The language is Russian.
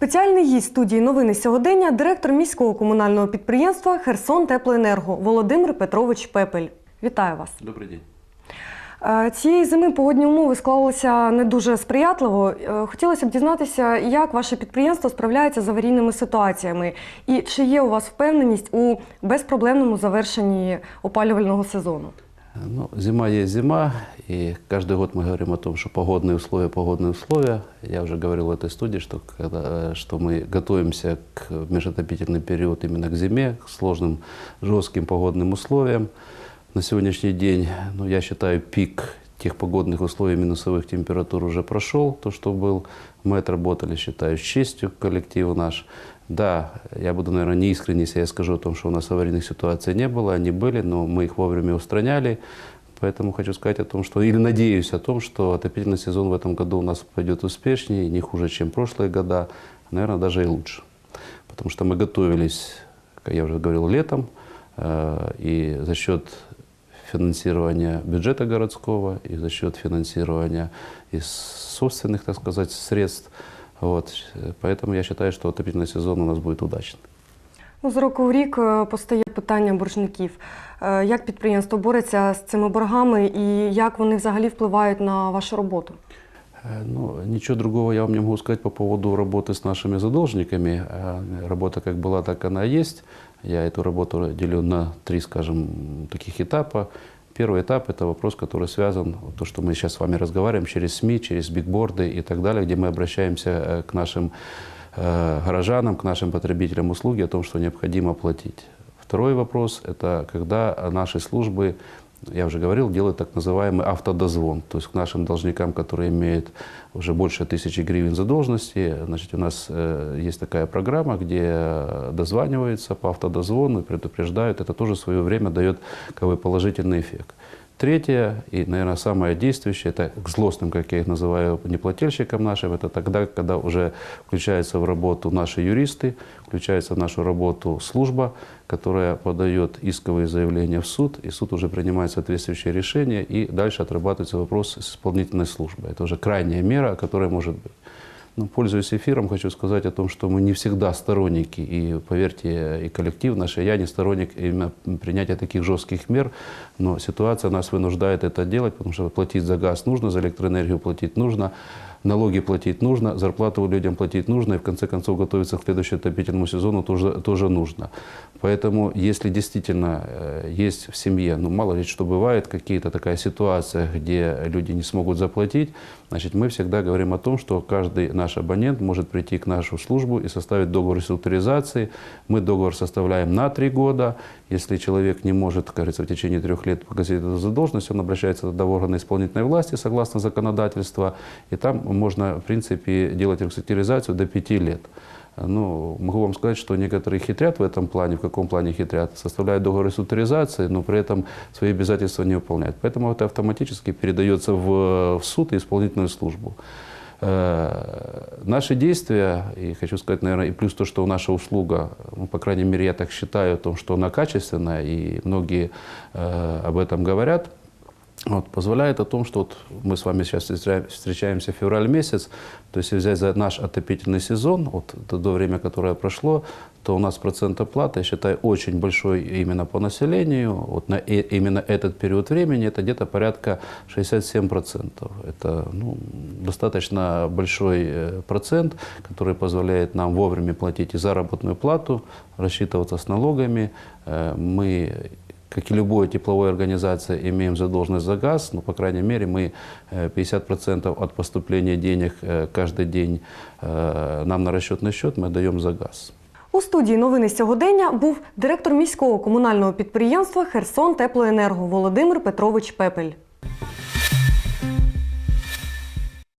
Спеціальний гість студії новини сьогодення директор міського комунального підприємства Херсон Теплоенерго Володимир Петрович Пепель. Вітаю вас. Добрий день. Е, Цієї зими погодні умови склалися не дуже сприятливо. Е, Хотілося б дізнатися, як ваше підприємство справляється з аварійними ситуаціями, і чи є у вас впевненість у безпроблемному завершенні опалювального сезону. Ну, зима есть зима, и каждый год мы говорим о том, что погодные условия, погодные условия. Я уже говорил в этой студии, что, когда, что мы готовимся к межотопительный период именно к зиме, к сложным, жестким погодным условиям. На сегодняшний день, ну, я считаю, пик тех погодных условий минусовых температур уже прошел, то, что был. Мы отработали, считаю, с честью коллектив наш. Да, я буду, наверное, неискренне, если я скажу о том, что у нас аварийных ситуаций не было, они были, но мы их вовремя устраняли. Поэтому хочу сказать о том, что, или надеюсь о том, что отопительный сезон в этом году у нас пойдет успешнее, не хуже, чем прошлые года, наверное, даже и лучше. Потому что мы готовились, как я уже говорил, летом, э, и за счет финансирования бюджета городского, и за счет финансирования из собственных, так сказать, средств. Вот. Поэтому я считаю, что отопительный сезон у нас будет удачный. Ну, з року в рік е, постає питання боржників. Е, Як підприємство бореться з цими боргами і як вони взагалі впливають на вашу роботу? Э, Ну, ничего другого я вам не могу сказать по поводу работы с нашими задолжниками. Э, Работа как была, так она и есть. Я эту работу делю на три, скажем, таких этапа. Первый этап – это вопрос, который связан, то, что мы сейчас с вами разговариваем, через СМИ, через бигборды и так далее, где мы обращаемся э, к нашим э, горожанам, к нашим потребителям услуги о том, что необходимо платить. Второй вопрос – это когда наши службы, я уже говорил, делают так называемый автодозвон. То есть к нашим должникам, которые имеют уже больше тысячи гривен задолженности, значит, у нас э, есть такая программа, где дозваниваются по автодозвону предупреждают. Это тоже свое время дает как бы, положительный эффект. Третье и, наверное, самое действующее, это к злостным, как я их называю, неплательщикам нашим, это тогда, когда уже включаются в работу наши юристы, включается в нашу работу служба, которая подает исковые заявления в суд, и суд уже принимает соответствующее решение, и дальше отрабатывается вопрос с исполнительной службой. Это уже крайняя мера, которая может быть. Ну, пользуясь эфиром, хочу сказать о том, что мы не всегда сторонники, и поверьте, и коллектив наш, и я не сторонник именно принятия таких жестких мер, но ситуация нас вынуждает это делать, потому что платить за газ нужно, за электроэнергию платить нужно, налоги платить нужно, зарплату людям платить нужно, и в конце концов готовиться к следующему отопительному сезону тоже, тоже нужно. Поэтому, если действительно э, есть в семье, ну мало ли что бывает, какие-то такая ситуация, где люди не смогут заплатить, значит, мы всегда говорим о том, что каждый наш абонент может прийти к нашу службу и составить договор реструктуризации. Мы договор составляем на три года. Если человек не может, как в течение трех лет погасить эту задолженность, он обращается тогда в органы исполнительной власти согласно законодательству, и там можно, в принципе, делать реструктуризацию до пяти лет. Ну, могу вам сказать, что некоторые хитрят в этом плане. В каком плане хитрят? Составляют договор реструктуризации, но при этом свои обязательства не выполняют. Поэтому это автоматически передается в, в суд и исполнительную службу. Э, Наши действия, и хочу сказать, наверное, и плюс то, что наша услуга, ну, по крайней мере, я так считаю, о том, что она качественная, и многие э, об этом говорят, вот, позволяет о том, что вот мы с вами сейчас встречаем- встречаемся в февраль месяц, то есть взять за наш отопительный сезон, вот то, то время, которое прошло, то у нас процент оплаты, я считаю, очень большой именно по населению. Вот на э- именно этот период времени это где-то порядка 67%. Это ну, достаточно большой э, процент, который позволяет нам вовремя платить и заработную плату, рассчитываться с налогами. Э, Мы как и любой тепловой организации, имеем задолженность за газ, но, по крайней мере, мы э, 50% от поступления денег э, каждый день э, нам на расчетный счет мы даем за газ. У студії новини сьогодення був директор міського комунального підприємства Херсон Теплоенерго Володимир Петрович Пепель.